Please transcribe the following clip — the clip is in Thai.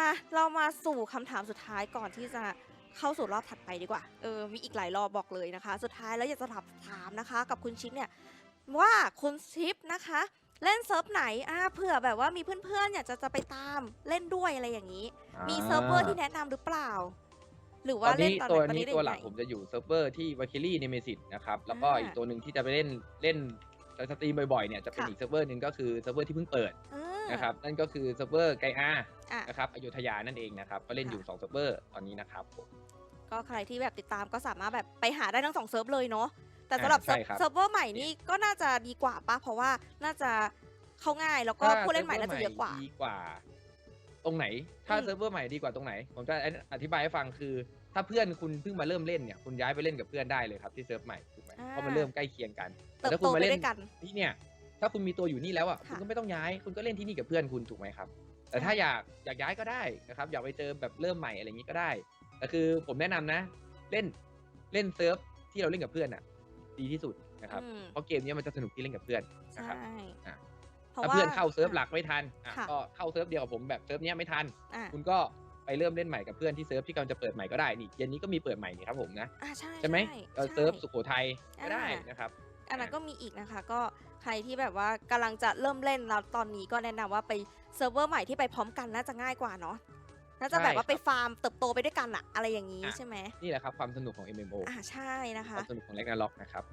มาเรามาสู่คำถามสุดท้ายก่อนที่จะเข้าสู่รอบถัดไปดีกว่า เออ มีอีกหลายรอบบอกเลยนะคะ สุดท้ายแล้วอยากจะถามถามนะคะ กับคุณชิปเนี่ยว่าคุณชิปนะคะ เล่นเซิร์ฟไหนอ่าเผื่อแบบว่ามีเพื่อนๆอยากจะจะไปตามเล่นด้วยอะไรอย่างนี้ มีเซิร์ฟเวอร์ที่แนะนำหรือเปล่า หรือตว่าอนเล่นนี้ตอนตัวไหนตอนนี้นี้เล่ตัวนหลักไหนผมจะอยู่เซิร์ฟเวอร์ที่ v a k i l i n e m e s i s นะครับ แล้วก็อ่าอีกตัวหนึ่งที่จะไปเล่นเล่นสตรีมบ่อยๆเนี่ยจะเป็นค่ะอีกเซิร์ฟเวอร์หนึ่งก็คือเซิร์ฟเวอร์ที่เพิ่งเปิดอ่านะครับ นั่นก็คือเซิร์ฟเวอร์ไกอาอะ นะครับอยุธยานั่นเองนะครับ ก็เล่นอยู่ค่ะ2เซิร์ฟเวอร์ตอนนี้นะครับผมก็ใครที่แบบติดตามก็สามารถแบบไปหาได้ทั้งสองเซิร์ฟเลยเนาะแต่สำหรับอ่าใช่ครับเซิร์ฟเวอร์ใหม่นี่ก็น่าจะดีกว่าปะเพราะว่าน่าจะเข้าง่ายแล้วก็ผู้เล่นใหม่น่าจะเยอะกว่าดีกว่า ตรงไหน ถ้าอืมเซิร์ฟเวอร์ใหม่ดีกว่าตรงไหน ผมจะอธิบายให้ฟังคือ ถ้าเพื่อนคุณเพิ่งมาเริ่มเล่นเนี่ยคุณย้ายไปเล่นกับเพื่อนได้เลยครับที่เซิร์ฟใหม่ถูกไหมเพราะมันเริ่มใกล้เคียงกันเติบถ้าโตคุณมาไปเล่นด้วยกันที่เนี่ย ถ้าคุณมีตัวอยู่นี่แล้วอะค่ะคุณก็ไม่ต้องย้าย คุณก็เล่นที่นี่กับเพื่อนคุณถูกไหมครับ แต่ถ้าอยากอยากย้ายก็ได้นะครับ อยากไปเจอแบบเริ่มใหม่อะไรอย่างนี้ก็ได้ แต่คือผมแนะนำนะ เล่นเล่นเซิร์ฟที่เราเล่นกับเพื่อนอะ ดีที่สุดนะครับอืมเพราะเกมเนี้ยมันจะสนุกที่เล่นกับเพื่อนนะใช่ครับอะเพราะถ้าว่าเพื่อนเข้าเซิร์ฟหลักไม่ทันอะค่ะก็เข้าเซิร์ฟเดียวกับผมแบบเซิร์ฟเนี้ยไม่ทันอะคุณก็ไปเริ่มเล่นใหม่กับเพื่อนที่เซิร์ฟที่กำลังจะเปิดใหม่ก็ได้นี่เย็นนี้ก็มีเปิดใหม่นี่ครับผมนะอะใช่ใช่ไหมเออใช่เซิร์ฟสุโขทัยก็ได้อ่านนะครับ อันนั้นก็มีอีกนะคะ ก็ใครที่แบบว่ากำลังจะเริ่มเล่นแล้วตอนนี้ก็แนะนำว่าไปเซิร์ฟเวอร์ใหม่ที่ไปพร้อมกันน่าจะง่ายกว่าเนาะน่าจะแบบว่าใช่ครับไปฟาร์มเติบโตไปด้วยกันอะอะไรอย่างนี้อะใช่ไหมนี่แหละครับความสนุกของ MMO อ่าใช่นะคคะวามสนุกของ Ragnarok นะครับ